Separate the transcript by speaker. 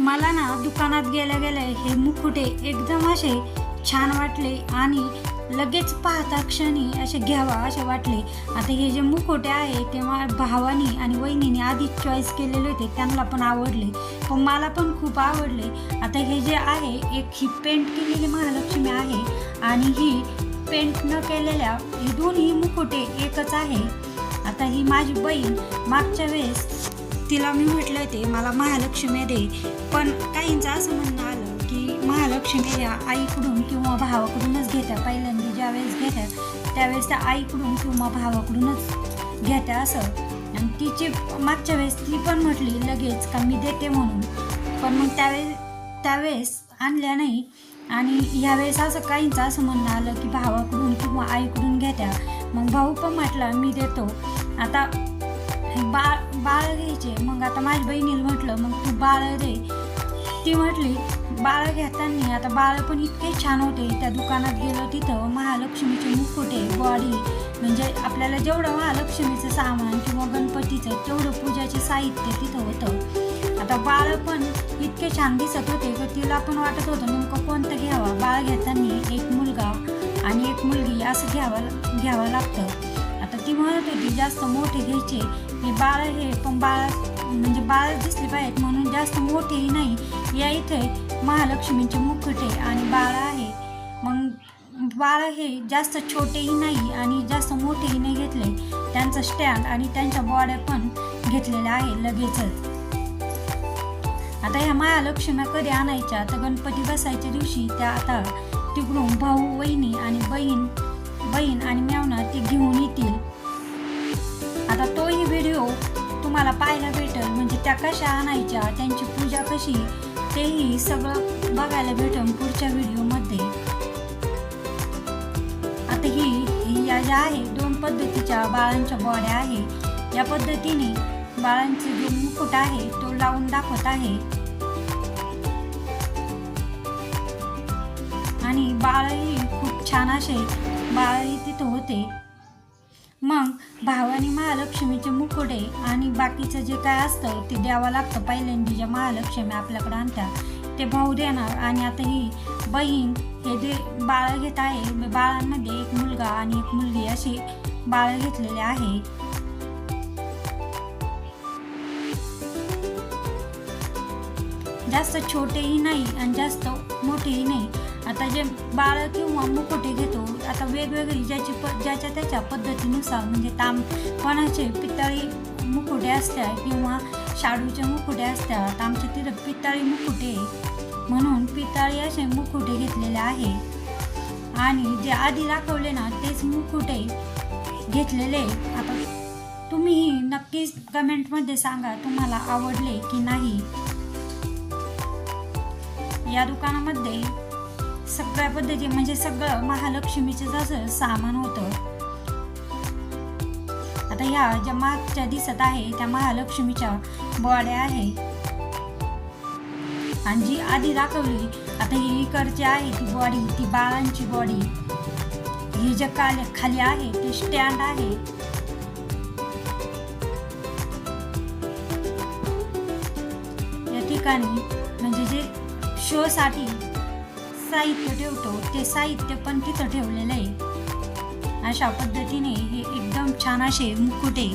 Speaker 1: मला ना दुकानात गेल्या गेल्या हे मुकुटे एकदम असे छान वाटले आणि लगेच पाहता क्षणी असे घ्यावा असे वाटले. आता हे जे मुखोटे आहे तेव्हा भावानी आणि वहिनीने आधीच चॉईस केलेले होते त्यांना पण आवडले. पण मला पण खूप आवडले. आता हे जे आहे एक ही पेंट केलेली महालक्ष्मी आहे आणि ही पेंट न केलेल्या ही दोन्ही मुकुटे एकच आहे. आता ही माझी बहीण मागच्या वेळेस तिला मी म्हटलं होते मला महालक्ष्मी दे. पण काहींचं असं म्हणणं आलं की महालक्ष्मी या आईकडून किंवा भावाकडूनच घेत्या पहिल्यांदा ज्यावेळेस घेत्या त्यावेळेस त्या आईकडून किंवा भावाकडूनच घेत्या असं. आणि तिची मागच्या वेळेस ती पण म्हटली लगेच का मी देते म्हणून. पण मग त्यावेळेस त्यावेळेस आणल्या नाही. आणि ह्यावेळेस असं काहींचं असं म्हणणं आलं की भावाकडून किंवा आईकडून घेत्या. मग भाऊ पण म्हटला मी देतो. आता बाळ बाळ घ्यायचे. मग आता माझ्या बहिणीला म्हटलं मग तू बाळ दे. ती म्हटली बाळ घेताना आता बाळ पण इतके छान होते. त्या दुकानात गेलो तिथं महालक्ष्मीचे मुकुटे बॉडी म्हणजे आपल्याला जेवढं महालक्ष्मीचं सामान किंवा गणपतीचं तेवढं पूजाचे साहित्य तिथं होतं. आता बाळ पण इतके छान दिसत होते की तिला पण वाटत होतं नेमकं कोणतं घ्यावा? बाळ घेताना एक मुलगा आणि एक मुलगी असं घ्यावं घ्यावं लागतं. आता ती म्हणत होती जास्त मोठे घ्यायचे हे बाळ हे पण बाळ म्हणजे बाळ दिसले पाहिजेत म्हणून जास्त मोठेही नाही. या इथे महालक्ष्मीचे मुकुटे आणि बाळ आहे. मग बाळ हे जास्त छोटेही नाही आणि जास्त मोठेही नाही घेतले. त्यांचं स्टँड आणि त्यांच्या बॉड्या पण घेतलेल्या आहे लगेचच. आता ह्या महालक्ष्म्या कधी आणायच्या. तर गणपती बसायच्या दिवशी त्या आता तिकडून भाऊ वहिनी आणि बहीण बहीण आणि मेवना ते घेऊन येतील. आता तोही व्हिडिओ तुम्हाला पाहायला भेटेल. म्हणजे त्या कशा आणायच्या त्यांची पूजा कशी तेही सगळं बघायला भेटेल पुढच्या व्हिडिओमध्ये आता ही ही या ज्या आहे दोन पद्धतीच्या बाळांच्या बॉड्या आहे. या पद्धतीने बाळांचे जो मुकुट आहे तो लावून दाखवत आहे. आणि बाळही खूप छान असे बाळही तिथं होते. मग भावानी महालक्ष्मीचे मुकुडे आणि बाकीचं जे काय असतं ते द्यावं लागतं. पहिल्यांदा ज्या महालक्ष्मी आपल्याकडे आणतात ते भाऊ देणार. आणि आता ही बहीण हे जे बाळ घेत आहे म्हणजे बाळांमध्ये एक मुलगा आणि एक मुलगी असे बाळ घेतलेले आहे. जास्त छोटेही नाही आणि जास्त मोठेही नाही. आता जे बाळ किंवा मुकुटे घेतो आता वेगवेगळी ज्याची प ज्याच्या त्याच्या पद्धतीनुसार म्हणजे ताम कोणाचे पितळी मुकुटे असत्या किंवा शाडूचे मुकुटे असतात आमचे तिथं पितळी मुकुटे म्हणून पितळी असे मुकुटे घेतलेले आहे. आणि जे आधी दाखवले ना तेच मुकुटे घेतलेले आता तुम्ही नक्कीच कमेंटमध्ये सांगा तुम्हाला आवडले की नाही. या दुकानामध्ये सगळ्या पद्धती म्हणजे सगळं महालक्ष्मीचं जसं सामान होतं. आता ह्या ज्या मागच्या दिसत आहे त्या महालक्ष्मीच्या बॉड्या आहे. आणि जी आधी दाखवली आता ही इकडची आहे ती बॉडी ती बाळांची बॉडी ही जे काल खाली आहे ते स्टँड आहे. या ठिकाणी म्हणजे जे शोसाठी साहित्य ठेवतो ते साहित्य पण तिथं ठेवलेलं आहे. अशा पद्धतीने हे एकदम छान असे मुकुटे